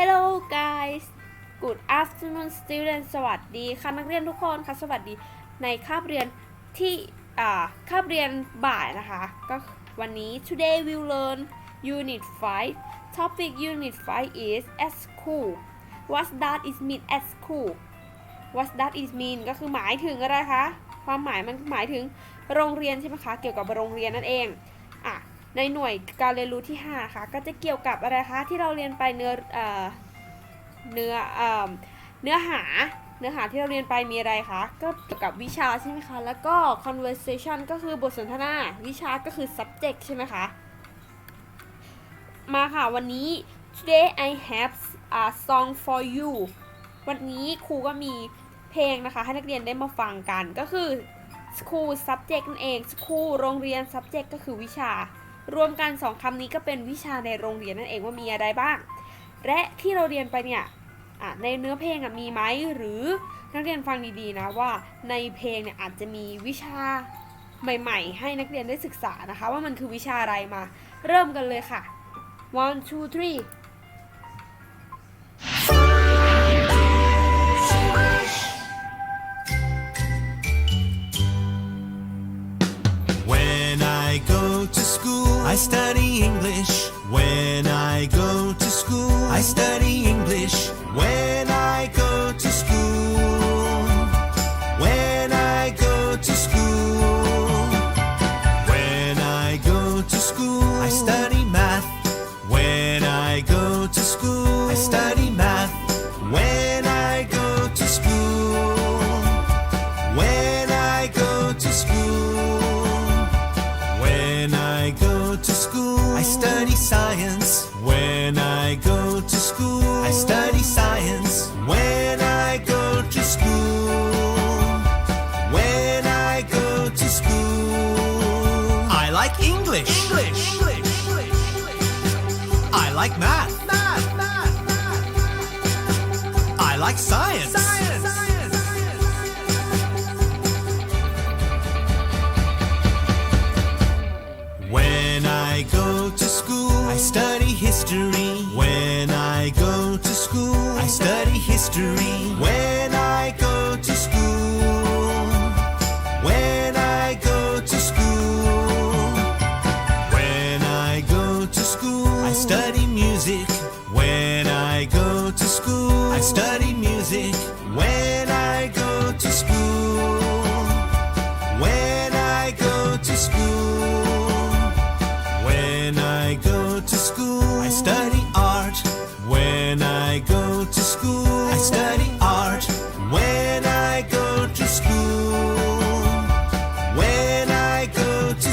Hello guys Good afternoon students สวัสดีค่ะนักเรียนทุกคนค่ะสวัสดีในคาบเรียนที่อ่าคาบเรียนบ่ายนะคะ ก็วันนี้ today we'll learn unit 5 topic unit 5 is at school what does it mean at school what does it mean ก็คือหมายถึงอะไรคะ ความหมายมันหมายถึงโรงเรียนใช่ไหมคะ เกี่ยวกับโรงเรียนนั่นเอง ในหน่วยการเรียนรู้ที่5นะคะก็จะเกี่ยวกับอะไรคะที่เราเรียนไปเนื้อเอ่อเนื้อเอ่อเนื้อหาเนื้อหาที่เราเรียนไปมีอะไรคะ ก็เกี่ยวกับวิชาใช่ไหมคะ แล้วก็ conversation ก็คือบทสนทนา วิชาก็คือ subject ใช่ไหมคะ มาค่ะวันนี้ today I have a song for you วันนี้ครูก็มีเพลงนะคะ ให้นักเรียนได้มาฟังกันก็คือ school subject นั่นเอง school โรงเรียน subject ก็คือวิชา รวมกันสองคำนี้ก็เป็นวิชาในโรงเรียนนั่นเองว่ามีอะไรบ้าง และที่เราเรียนไปเนี่ยในเนื้อเพลงมีไหมหรือนักเรียนฟังดีๆนะว่าในเพลงเนี่ยอาจจะมีวิชาใหม่ ๆ ให้นักเรียนได้ศึกษานะคะ ว่ามันคือวิชาอะไรมา เริ่มกันเลยค่ะ one two three go to school, I study English. When I go to school, I study English. When I go to school, history. When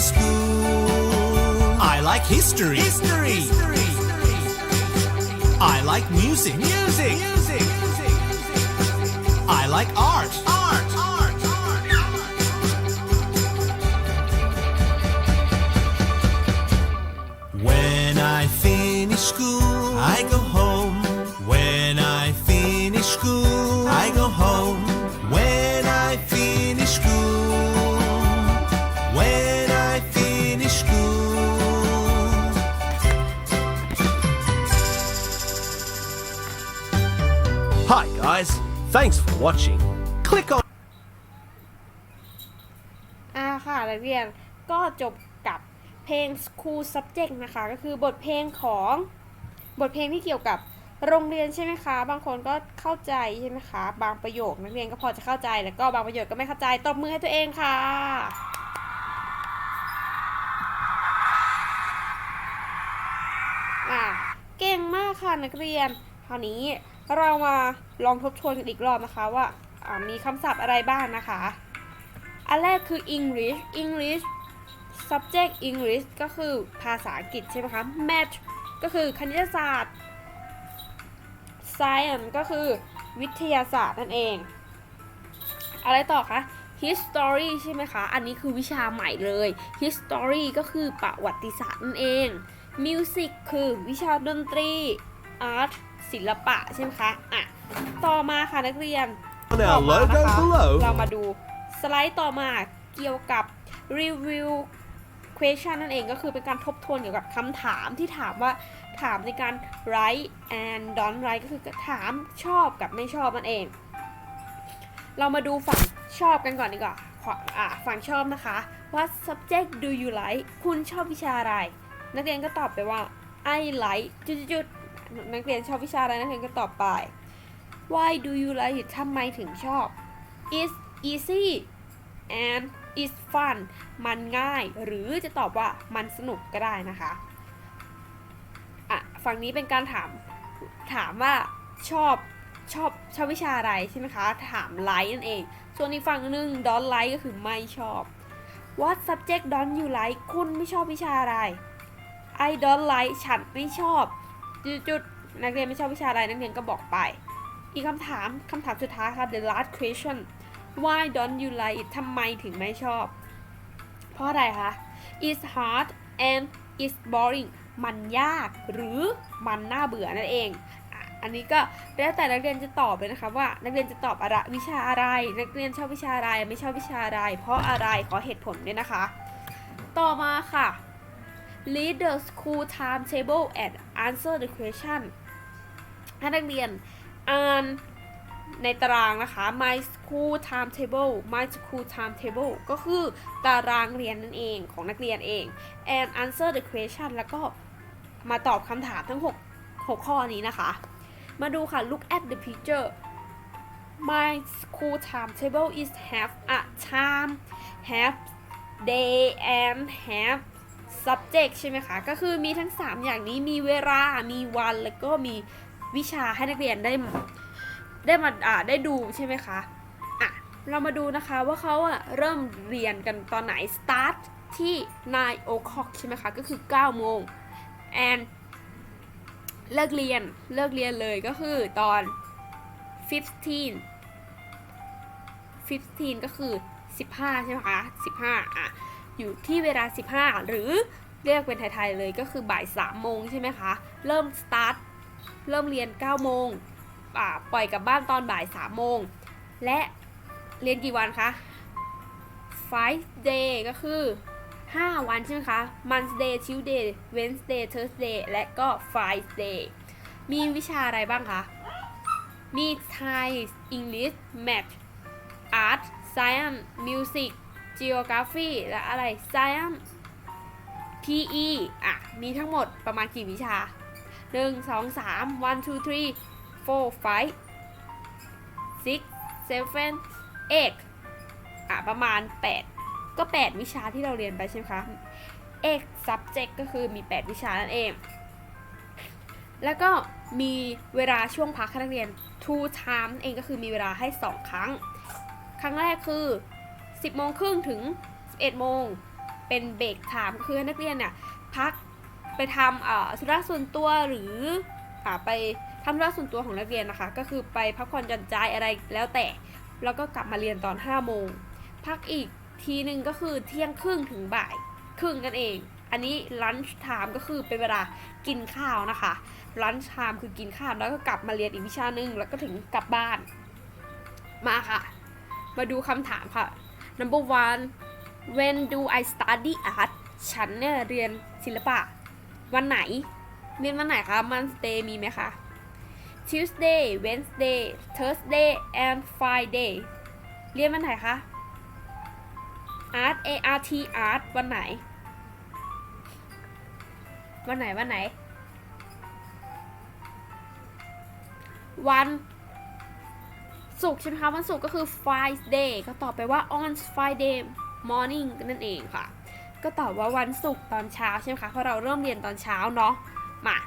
school, I like history. History. I like music. Music. Music. I like art. Art. Art. When I finish school, I go thanks for watching. Click on อ่าค่ะนักเรียนก็จบกับเพลง School Subject นะคะ ก็คือบทเพลงของบทเพลงที่เกี่ยวกับโรงเรียนใช่ไหมคะ บางคนก็เข้าใจใช่ไหมคะ บางประโยคนักเรียนก็พอจะเข้าใจ แล้วก็บางประโยคก็ไม่เข้าใจ ตบมือให้ตัวเองค่ะ อะเก่งมากค่ะนักเรียนคราวนี้เรามาลองทบทวนกันอีกรอบนะคะว่าอ่ามีคำศัพท์อะไรบ้างนะคะ อันแรกคือ English English subject English ก็คือภาษาอังกฤษใช่ไหมคะ Math ก็คือคณิตศาสตร์ Science ก็คือวิทยาศาสตร์นั่นเอง อะไรต่อคะ History ใช่ไหมคะ อันนี้คือวิชาใหม่เลย History ก็คือประวัติศาสตร์นั่นเอง Music คือวิชาดนตรี Art ศิลปะใช่ไหมคะอะต่อมาค่ะนักเรียน our ต่อมา logo นะคะ below. เรามาดูสไลด์ต่อมาเกี่ยวกับรีวิว question นั่นเองก็คือเป็นการทบทวนเกี่ยวกับคำถามที่ถามว่าถามในการ write and don't write ก็คือถามชอบกับไม่ชอบนั่นเอง เรามาดูฝั่งชอบกันก่อนดีกว่าขวาอะฝั่งชอบนะคะ What subject do you like คุณชอบวิชาอะไร นักเรียนก็ตอบไปว่า I like จุดๆๆ นักเรียนชอบวิชาอะไรนักเรียนก็ตอบไป Why do you like it ทำไมถึงชอบ It's easy and it's fun มันง่าย หรือจะตอบว่ามันสนุกก็ได้นะคะอะฝั่งนี้เป็นการถาม ถามว่าชอบชอบชอบวิชาอะไรใช่ไหมคะ ถามไลค์นั่นเอง ส่วนอีกฝั่งหนึ่ง don't like ก็คือไม่ชอบ What subject don't you like คุณไม่ชอบวิชาอะไร I don't like ฉันไม่ชอบ จุดๆนักเรียนไม่ชอบวิชาอะไรนักเรียนก็บอกไป อีกคำถามคำถามสุดท้ายค่ะ the last question why don't you like it ทำไมถึงไม่ชอบ เพราะอะไรคะ it's hard and it's boring มันยากหรือมันน่าเบื่อนั่นเองอันนี้ก็แล้วแต่นักเรียนจะตอบเลยนะคะว่า นักเรียนจะตอบอะไรวิชาอะไร นักเรียนชอบวิชาอะไรไม่ชอบวิชาอะไร เพราะอะไรขอเหตุผลด้วยนะคะ ต่อมาค่ะ read the school timetable and answer the question ให้นักเรียนอ่านในตารางนะคะ my school timetable my school timetable ก็คือตารางเรียนนั่นเองของนักเรียนเอง and answer the question แล้วก็มาตอบคำถามทั้ง 6 6 ข้อนี้นะคะ มาดูค่ะ look at the picture my school timetable is have a time have day and have subject ใช่ไหมคะ ก็คือมีทั้ง 3 อย่างนี้มีเวลา มีวัน แล้วก็มีวิชาให้นักเรียนได้ได้มาอ่าได้ดูใช่ไหมคะ อะ เรามาดูนะคะว่าเขาอะเริ่มเรียนกันตอนไหน start ที่ 9 o'clock ใช่ไหมคะ ก็คือ 9 โมง and เลิกเรียน เลิกเรียนเลยก็คือตอน 15 15 ก็คือ 15 ใช่ไหมคะ 15 อะ อยู่ที่เวลา 15 หรือเรียกเป็นไทยๆเลยก็คือบ่าย3โมงใช่ไหมคะ เริ่ม start เริ่มเรียน9โมงปล่อยกลับบ้านตอนบ่าย3โมง และเรียนกี่วันคะ five day ก็คือ 5 วันใช่ไหมคะ Monday Tuesday Wednesday Thursday และก็ Friday มีวิชาอะไรบ้างคะ มี Thai English Math Art Science Music Geography และอะไร Science PE อะ มีทั้งหมดประมาณกี่วิชา 1 2 3 1 2 3 4 5 6 7 8อะ ประมาณ 8 ก็ 8 วิชาที่เราเรียนไปใช่ไหมคะ X subject ก็คือมี 8 วิชานั่นเอง แล้วก็มีเวลาช่วงพักนักเรียน two time เองก็คือมีเวลาให้ 2 ครั้ง ครั้งแรกคือ 10โมงครึ่งถึง 11โมงเป็นเบรกไทม์ก็คือให้นักเรียนเนี่ยพักไปทำสุระส่วนตัวหรือไปทำธุระส่วนตัวของนักเรียนนะคะ ก็คือไปพักผ่อนหย่อนใจอะไรแล้วแต่ แล้วก็กลับมาเรียนตอน5โมงพักอีกทีหนึ่งก็คือเที่ยงครึ่งถึงบ่ายครึ่งกันเอง อันนี้ lunch time ก็คือเป็นเวลากินข้าวนะคะ lunch time คือกินข้าวแล้วก็กลับมาเรียนอีกวิชาหนึ่งแล้วก็ถึงกลับบ้าน มาค่ะ มาดูคำถามค่ะ number one when do I study art ฉันเนี่ยเรียนศิลปะ วันไหน เรียนวันไหนคะ Monday มีไหมคะ Tuesday Wednesday Thursday and Friday เรียนวันไหนคะ Art A R T Art วันไหน วันไหนวันไหน วัน ศุกร์ใช่ไหมคะวันศุกร์ก็คือ Friday ก็ตอบไปว่า on Friday morning นั่นเองค่ะ ก็ตอบว่าวันศุกร์ตอนเช้าใช่ไหมคะเพราะเราเริ่มเรียนตอนเช้าเนาะมา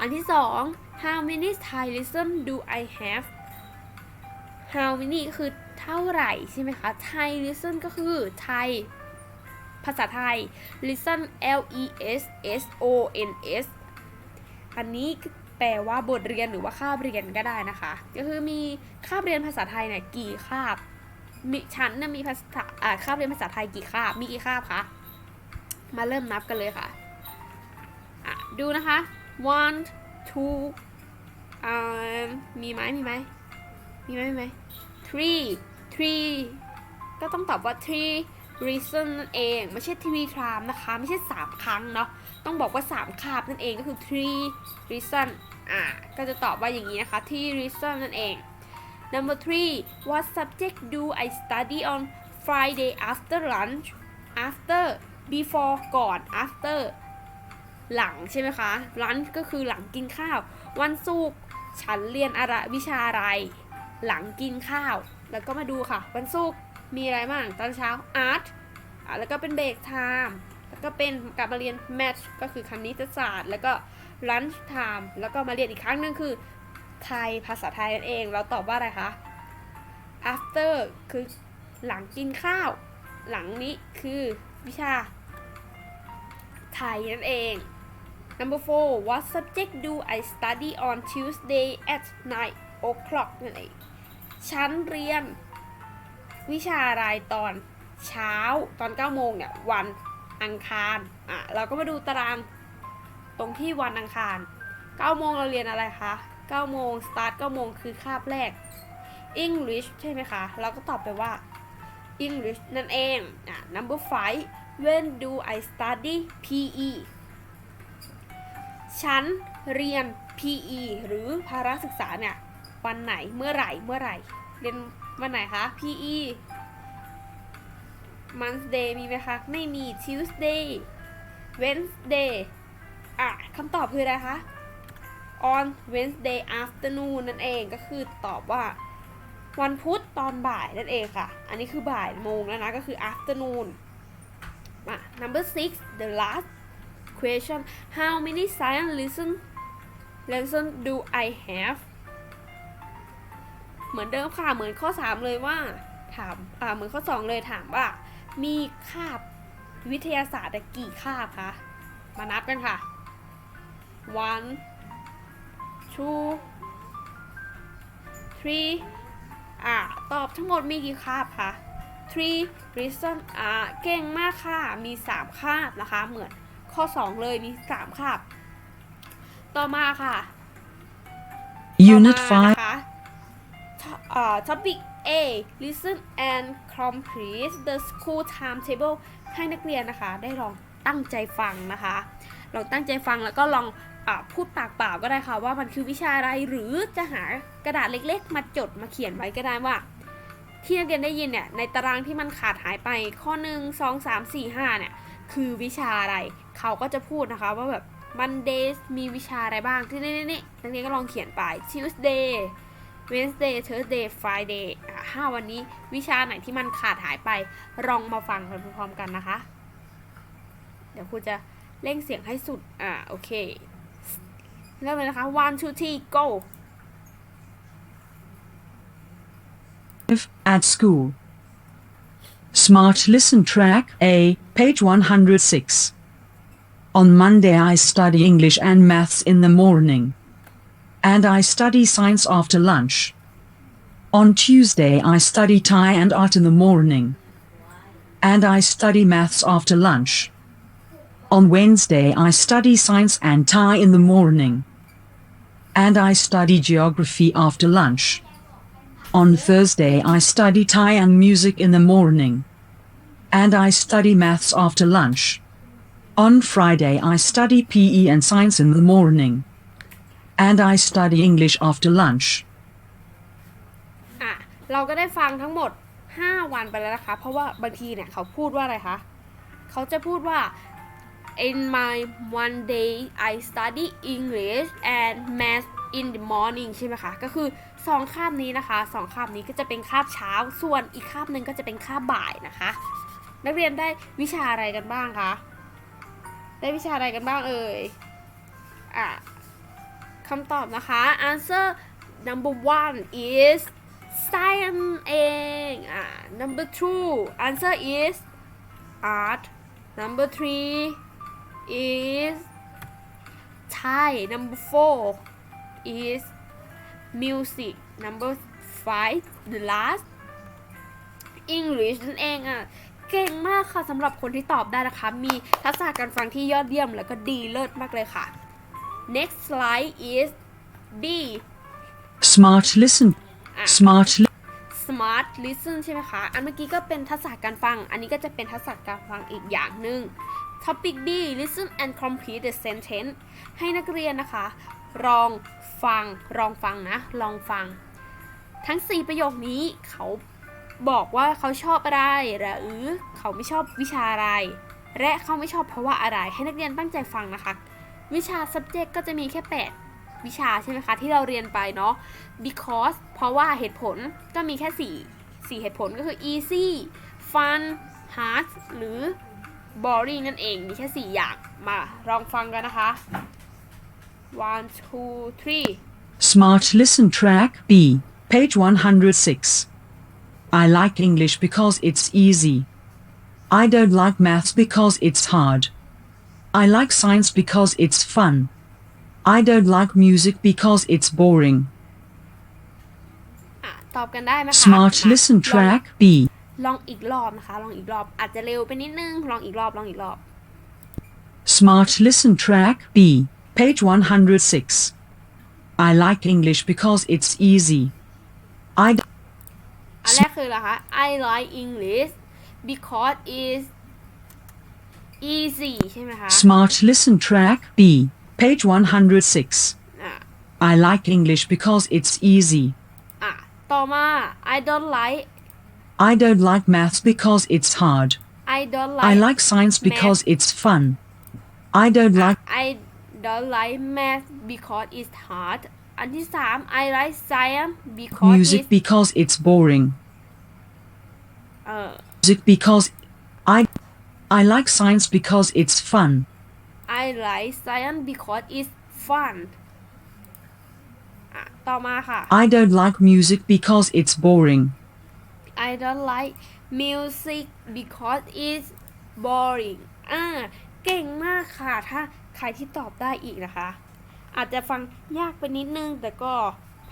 อันที่สอง how many Thai lesson do I have how many คือเท่าไหร่ใช่ไหมคะ Thai lesson ก็คือไทยภาษาไทย listen L E S S O N S อันนี้ ลว่าบทเรียนหรือว่าคาบเรียนก็ได้นะคะ ก็คือมีคาบเรียนภาษาไทยเนี่ยกี่คาบมีฉันนี่ยมีภาษาอ่าคาบเรียนภาษาไทยกี่คาบมีกี่คาบคะมาเริ่มนับกันเลยค่ะอะดูนะคะ one two อ่ามีไหมมีไหมมีไหมมีไหม three three ก็ต้องตอบว่า three reason นั่นเอง ไม่ใช่ three times นะคะ ไม่ใช่ 3 ครั้งเนาะต้องบอกว่า 3 คาบนั่นเองก็คือ three reason อ่าก็จะตอบว่าอย่างนี้นะคะที่ reason นั่นเอง number three what subject do I study on Friday after lunch after before ก่อน after หลังใช่ไหมคะ lunch ก็คือหลังกินข้าว วันศุกร์ฉันเรียนอะไรวิชาอะไร หลังกินข้าว แล้วก็มาดูค่ะ วันศุกร์มีอะไรบ้างตอนเช้า art อะแล้วก็เป็นเบรกไทม์แล้วก็เป็นกลับมาเรียน math ก็คือคณิตศาสตร์ แล้วก็ lunch time แล้วก็มาเรียนอีกครั้งนึงคือ ไทยภาษาไทยนั่นเอง เราตอบว่าอะไรคะ after คือหลังกินข้าว หลังนี้คือวิชา ไทยนั่นเอง number four what subject do I study on Tuesday at 9 o'clock นั่นเองฉันเรียน วิชาอะไรตอนเช้าตอน9โมงเนี่ยวันอังคาร อะ เราก็มาดูตาราง ตรงที่วันอังคาร9โมงเราเรียนอะไรคะ9โมง start 9โมงคือคาบแรก English ใช่ไหมคะ เราก็ตอบไปว่า English นั่นเองอะ number five when do I study PE ฉันเรียน PE หรือภาระศึกษาเนี่ยวันไหนเมื่อไหร่เมื่อไหร่ เรียนวันไหนคะ PE Monday มีไหมคะ ไม่มี Tuesday Wednesday อะคำตอบคืออะไรคะ on Wednesday afternoon นั่นเองก็คือตอบว่า วันพุธตอนบ่ายนั่นเองค่ะ อันนี้คือบ่ายโมงแล้วนะ ก็คือ afternoon มา number six the last question how many science lesson lesson do I have เหมือนเดิมค่ะ เหมือนข้อ 3 เลยว่า ถาม อ่า เหมือนข้อ 2 เลยถามว่า มีคาบวิทยาศาสตร์กี่คาบคะ มานับกันค่ะ one two three อะ ตอบทั้งหมดมีกี่คาบคะ three reason อ่าเก่งมากค่ะ มี 3 คาบนะคะ เหมือนข้อ 2 เลย มี 3 คาบ ต่อมาค่ะ Unit ต่อมา5นะคะเอ่อ topic A listen and complete the school timetable ให้นักเรียนนะคะ ได้ลองตั้งใจฟังนะคะ ลองตั้งใจฟังแล้วก็ลองอา พูดปากเปล่าก็ได้ค่ะว่ามันคือวิชาอะไรหรือจะหากระดาษเล็กๆ มาจดมาเขียนไว้ก็ได้ว่าที่นักเรียนได้ยินเนี่ยในตารางที่มันขาดหายไปข้อหนึ่งสองสามสี่ห้าเนี่ยคือวิชาอะไรเขาก็จะพูดนะคะว่าแบบ Mondays มีวิชาอะไรบ้างที่นี่นี่นี่นักเรียนก็ลองเขียนไป Tuesday Wednesday Thursday Friday อะห้าวันนี้วิชาไหนที่มันขาดหายไปลองมาฟังกันพร้อมๆกันนะคะ เดี๋ยวครูจะเร่งเสียงให้สุด อ่าโอเค เริ่มเลยนะคะ one two three go at school. Smart Listen Track A, page 106. On Monday, I study English and maths in the morning. And I study science after lunch. On Tuesday, I study Thai and art in the morning. And I study maths after lunch. On Wednesday, I study science and Thai in the morning. And I study geography after lunch. On Thursday, I study Thai and music in the morning. And I study maths after lunch. On Friday, I study PE and science in the morning. And I study English after lunch. อ่ะ เราก็ได้ฟังทั้งหมด 5 วันไปแล้วนะคะ เพราะว่าบางทีเนี่ยเขาพูดว่าอะไรคะ เขาจะพูดว่า in my one day I study English and math in the morning ใช่ไหมคะ ก็คือ 2 คาบนี้นะคะ 2 คาบนี้ก็จะเป็นคาบเช้า ส่วนอีกคาบหนึ่งก็จะเป็นคาบบ่ายนะคะ นักเรียนได้วิชาอะไรกันบ้างคะ ได้วิชาอะไรกันบ้างเอ่ย อะคำตอบนะคะ answer number one is science เองอ่า number two answer is art number three is Thai number four is music number five the last English นั่นเองอะ เก่งมากค่ะสำหรับคนที่ตอบได้นะคะ มีทักษะการฟังที่ยอดเยี่ยมแล้วก็ดีเลิศมากเลยค่ะ next slide is B Smart Listen. Ah. Smart Li- smart listen ใช่ไหมคะ อันเมื่อกี้ก็เป็นทักษะการฟัง อันนี้ก็จะเป็นทักษะการฟังอีกอย่างหนึ่ง topic B listen and complete the sentence ให้นักเรียนนะคะลองฟังลองฟังนะ ลองฟัง ทั้ง 4 ประโยคนี้เขาบอกว่าเขาชอบอะไรหรือเขาไม่ชอบวิชาอะไร และเขาไม่ชอบเพราะว่าอะไร ให้นักเรียนตั้งใจฟังนะคะ วิชา subject ก็จะมีแค่ 8 วิชาใช่ไหมคะที่เราเรียนไปเนาะ because เพราะว่าเหตุผลก็มีแค่ 4 4 เหตุผลก็คือ easy fun hard หรือ boring นั่นเอง มีแค่ 4 อย่าง มาลองฟังกันนะคะ one two three Smart Listen Track B, page 106. I like English because it's easy. I don't like maths because it's hard. I like science because it's fun. I don't like music because it's boring. อ่ะ ตอบกันได้ไหมคะ Smart อ่ะ Listen ลอง Track B. ลองอีกรอบนะคะ ลองอีกรอบ อาจจะเร็วไปนิดนึง ลองอีกรอบ ลองอีกรอบ Smart Listen Track B, page 106. I like English because it's easy. I d- อันแรกคืออะไรคะ I like English because it's easy ใช่ไหมคะ Smart Listen Track B, page 106. อ่ะ I like English because it's easy. อ่ะ ต่อมา I don't like I don't like maths because it's hard. I don't like I like science because it's fun. I don't like I don't like math because it's hard อันที่สาม I like science because music it's because it's boring. เออ Music because I I like science because it's fun. I like science because it's fun อ่ะ ต่อมาค่ะ I don't like music because it's boring. I don't like music because it's boring อ่า เก่งมากค่ะ ถ้าใครที่ตอบได้อีกนะคะ อาจจะฟังยากไปนิดนึง แต่ก็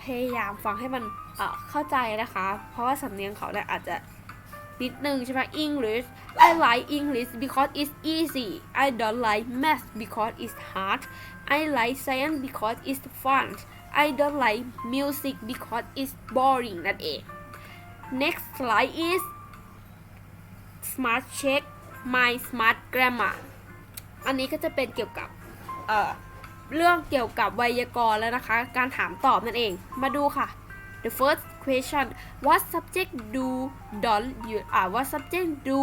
พยายามฟังให้มันเอ่อเข้าใจนะคะ เพราะว่าสำเนียงเขาเนี่ยอาจจะนิดนึงใช่ไหม English I like English because it's easy I don't like math because it's hard I like science because it's fun I don't like music because it's boring นั่นเอง Next slide is Smart Check My Smart Grammar อันนี้ก็จะเป็นเกี่ยวกับเเรื่องเกี่ยวกับไวยากรณ์แล้วนะคะ การถามตอบนั่นเอง มาดูค่ะ The first question What subject do don't you อ่า What subject do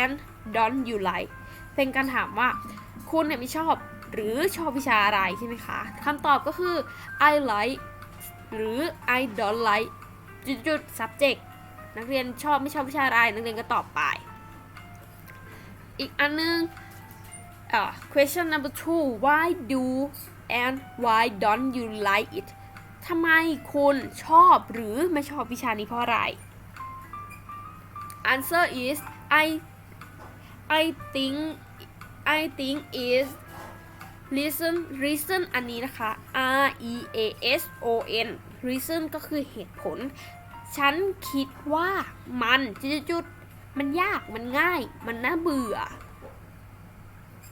and don't you like เป็นการถามว่า คุณเนี่ยไม่ชอบหรือชอบวิชาอะไรใช่ไหมคะคำตอบก็คือ I like หรือ I don't like จุด subject นักเรียนชอบไม่ชอบวิชาอะไร นักเรียนก็ตอบไป อีกอันนึงอ่า question number two why do and why don't you like it ทำไมคุณชอบหรือไม่ชอบวิชานี้เพราะอะไร answer is I I think I think is reason reason อันนี้นะคะ R E A S O N reason ก็คือเหตุผล ฉันคิดว่ามันจุดๆๆมันยากมันง่าย มันน่าเบื่อ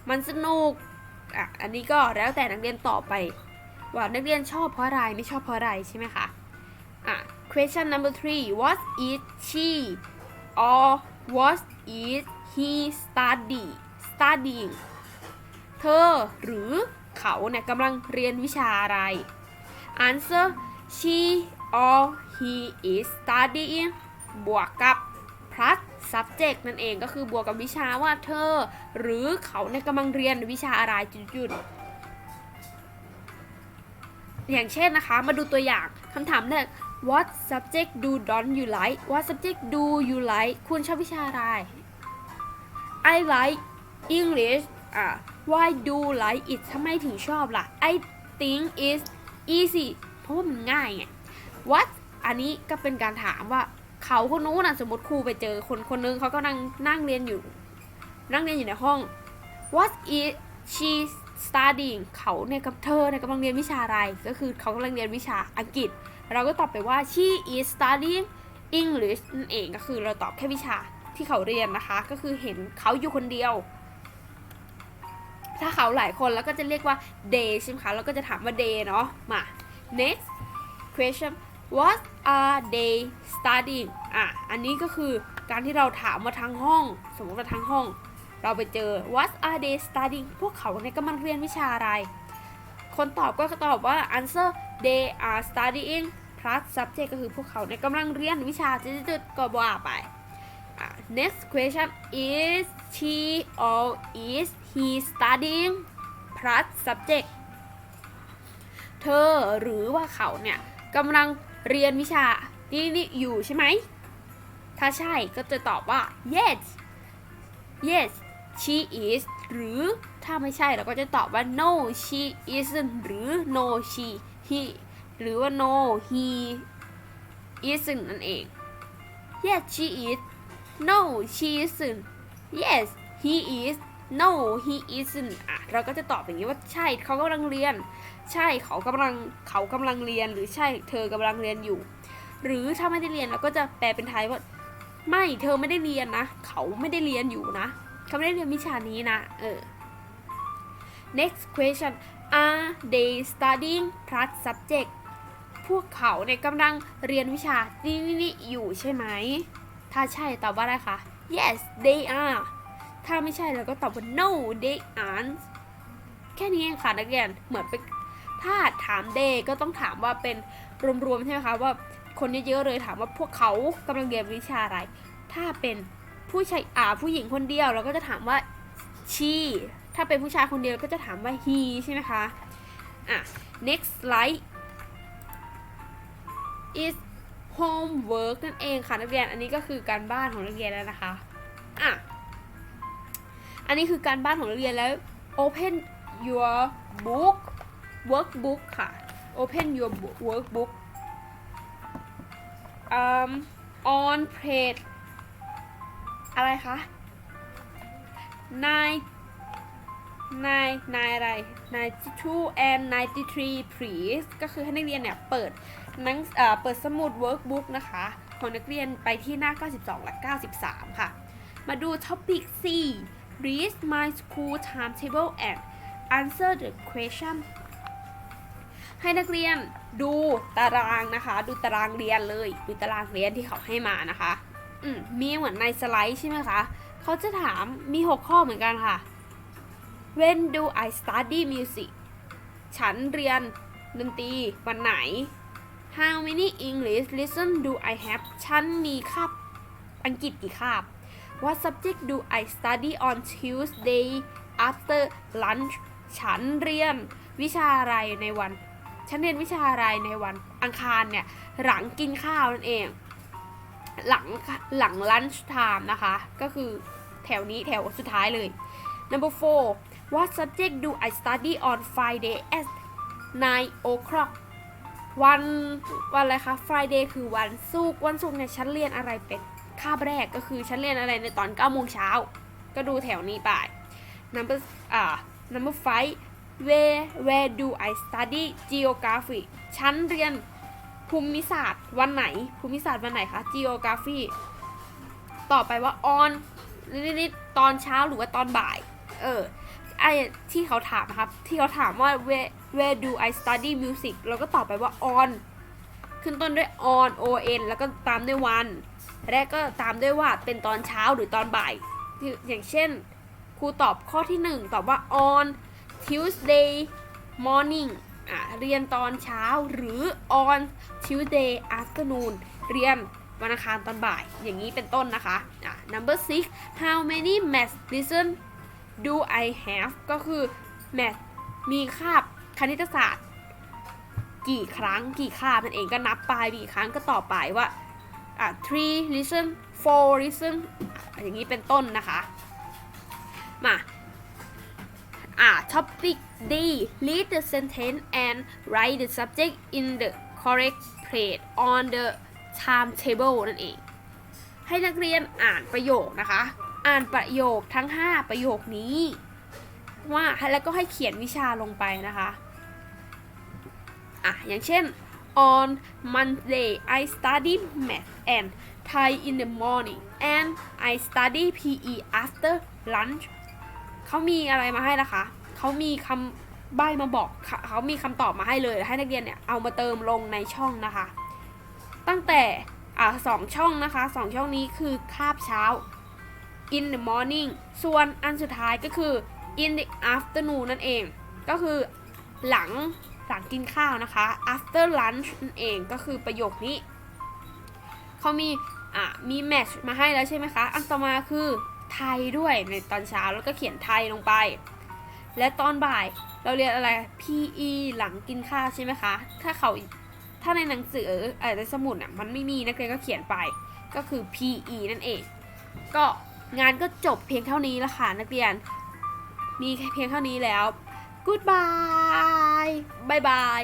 มันสนุกอะอันนี้ก็แล้วแต่นักเรียนต่อไป ว่านักเรียนชอบเพราะอะไรไม่ชอบเพราะอะไรใช่ไหมคะอะ question number three what is she or what is he study studying เธอหรือเขาเนี่ยกำลังเรียนวิชาอะไร answer she or he is studying บวกกับ plus subject นั่นเองก็คือบวกกับวิชาว่าเธอ หรือเขาเนี่ยกำลังเรียนวิชาอะไรจุดๆอย่างเช่นนะคะ มาดูตัวอย่างคำถามแรก what subject do don't you like what subject do you like คุณชอบวิชาอะไร I like English อะ why do like it ทำไมถึงชอบล่ะ I think it's easy เพราะว่ามันง่ายไง what อันนี้ก็เป็นการถามว่าเขาคนนู้นนะสมมติครูไปเจอคนคนนึงเขาก็นั่งนั่งเรียนอยู่ นั่งเรียนอยู่ในห้อง what is she studying เขาเนี่ยกับเธอเนี่ยกำลังเรียนวิชาอะไร ก็คือเขากำลังเรียนวิชาอังกฤษ เราก็ตอบไปว่า she is studying English นั่นเองก็คือเราตอบแค่วิชาที่เขาเรียนนะคะ ก็คือเห็นเขาอยู่คนเดียว ถ้าเขาหลายคนแล้วก็จะเรียกว่า day ใช่ไหมคะแล้วก็จะถามว่า day เนาะมา next question what are they studying อะ อันนี้ก็คือการที่เราถามว่าทั้งห้อง สมมติว่าทั้งห้อง เราไปเจอ what are they studying พวกเขาเนี่ยกำลังเรียนวิชาอะไร คนตอบก็ตอบว่า answer they are studying plus subject ก็คือพวกเขาเนี่ยกำลังเรียนวิชาจุดๆก็ว่าไป next question is she or is he studying plus subject เธอหรือว่าเขาเนี่ยกำลัง เรียนวิชานี่นี่อยู่ใช่ไหม ถ้าใช่ก็จะตอบว่า yes yes she is หรือถ้าไม่ใช่เราก็จะตอบว่า no she isn't หรือ no she he หรือว่า no he isn't นั่นเอง yes she is no she isn't yes he is no he isn't อะเราก็จะตอบอย่างนี้ว่าใช่เขากำลังเรียน ใช่เขากำลังเขากำลังเรียนหรือใช่เธอกำลังเรียนอยู่ หรือถ้าไม่ได้เรียนเราก็จะแปลเป็นไทยว่า ไม่เธอไม่ได้เรียนนะ เขาไม่ได้เรียนอยู่นะ เขาไม่ได้เรียนวิชานี้นะเออ next question are they studying plus subject พวกเขาเนี่ยกำลังเรียนวิชานี้นี่อยู่ใช่ไหม ถ้าใช่ตอบว่าอะไรคะ yes they are ถ้าไม่ใช่เราก็ตอบว่า no they aren't แค่นี้เองค่ะนักเรียนเหมือนเป็นถ้าถาม they ก็ต้องถามว่าเป็นรวมๆใช่ไหมคะว่าคนเยอะๆเลยถามว่าพวกเขากำลังเรียนวิชาอะไร ถ้าเป็นผู้ชายอ่าผู้หญิงคนเดียวเราก็จะถามว่า she ถ้าเป็นผู้ชายคนเดียวก็จะถามว่า he ใช่ไหมคะอะ next slide is homework นั่นเองค่ะนักเรียน อันนี้ก็คือการบ้านของนักเรียนแล้วนะคะ อะ อันนี้คือการบ้านของนักเรียนแล้ว open your book workbook ค่ะ open your workbook um on page อะไรคะ nine nine nine อะไร92 and 93 please ก็คือให้นักเรียนเนี่ยเปิดหนังเอ่อเปิดสมุด workbook นะคะ ของนักเรียนไปที่หน้า 92 และ 93 ค่ะ มาดู topic C read my school timetable and answer the question ให้นักเรียนดูตารางนะคะ ดูตารางเรียนเลย ดูตารางเรียนที่เขาให้มานะคะอืมมีเหมือนในสไลด์ใช่ไหมคะเขาจะถามมี 6 ข้อเหมือนกันค่ะ When do I study music ฉันเรียนดนตรีวันไหน How many English lesson do I have ฉันมีคาบอังกฤษกี่คาบ What subject do I study on Tuesday after lunch ฉันเรียนวิชาอะไรในวัน ฉันเรียนวิชาอะไรในวันอังคารเนี่ย หลังกินข้าวนั่นเอง หลังหลัง lunch time นะคะ ก็คือแถวนี้แถวสุดท้ายเลย number four what subject do I study on Friday at 9 o'clock วันวันอะไรคะ Friday คือวันศุกร์วันศุกร์เนี่ยฉันเรียนอะไรเป็น คาบแรกก็คือฉันเรียนอะไรในตอน9โมงเช้า ก็ดูแถวนี้ไป number อ่า number five where where do I study geography ฉันเรียนภูมิศาสตร์วันไหน ภูมิศาสตร์วันไหนคะ geography ต่อไปว่า on นิดๆตอนเช้าหรือว่าตอนบ่าย เออไอที่เขาถามครับ ที่เขาถามว่า where where do I study music เราก็ตอบไปว่า on ขึ้นต้นด้วย on o n แล้วก็ตามด้วยวัน และก็ตามด้วยว่าเป็นตอนเช้าหรือตอนบ่าย อย่างเช่น ครูตอบข้อที่ 1 ตอบว่า on Tuesday morning อะเรียนตอนเช้าหรือ on Tuesday afternoon เรียนวันอังคารตอนบ่าย อย่างนี้เป็นต้นนะคะอะ number six how many math lesson do I have ก็คือ math มีคาบคณิตศาสตร์ กี่ครั้งกี่คาบนั่นเองก็นับไปกี่ครั้งก็ต่อไปว่า อะ three listen four listen อะอย่างนี้เป็นต้นนะคะ มาอ่า topic D read the sentence and write the subject in the correct place on the timetable นั่นเอง ให้นักเรียนอ่านประโยคนะคะ อ่านประโยคทั้ง 5 ประโยคนี้ ว่าแล้วก็ให้เขียนวิชาลงไปนะคะ อะ อย่างเช่น on Monday I study math and Thai in the morning and I study PE after lunch เขามีอะไรมาให้นะคะ เขามีคำใบ้มาบอกเขาเขามีคำตอบมาให้เลย ให้นักเรียนเนี่ยเอามาเติมลงในช่องนะคะ ตั้งแต่อ่าสองช่องนะคะสองช่องนี้คือคาบเช้า in the morning ส่วนอันสุดท้ายก็คือ in the afternoon นั่นเอง ก็คือหลัง หลังกินข้าวนะคะ after lunch นั่นเองก็คือประโยคนี้ เขามีอะมีแมทช์มาให้แล้วใช่ไหมคะ อันต่อมาคือไทยด้วยในตอนเช้าแล้วก็เขียนไทยลงไป และตอนบ่ายเราเรียนอะไร PE หลังกินข้าวใช่ไหมคะ ถ้าเขาถ้าในหนังสือเออในสมุดอะมันไม่มีนักเรียนก็เขียนไปก็คือ PE นั่นเอง ก็งานก็จบเพียงเท่านี้ละค่ะนักเรียน มีเพียงเท่านี้แล้ว Goodbye บายบาย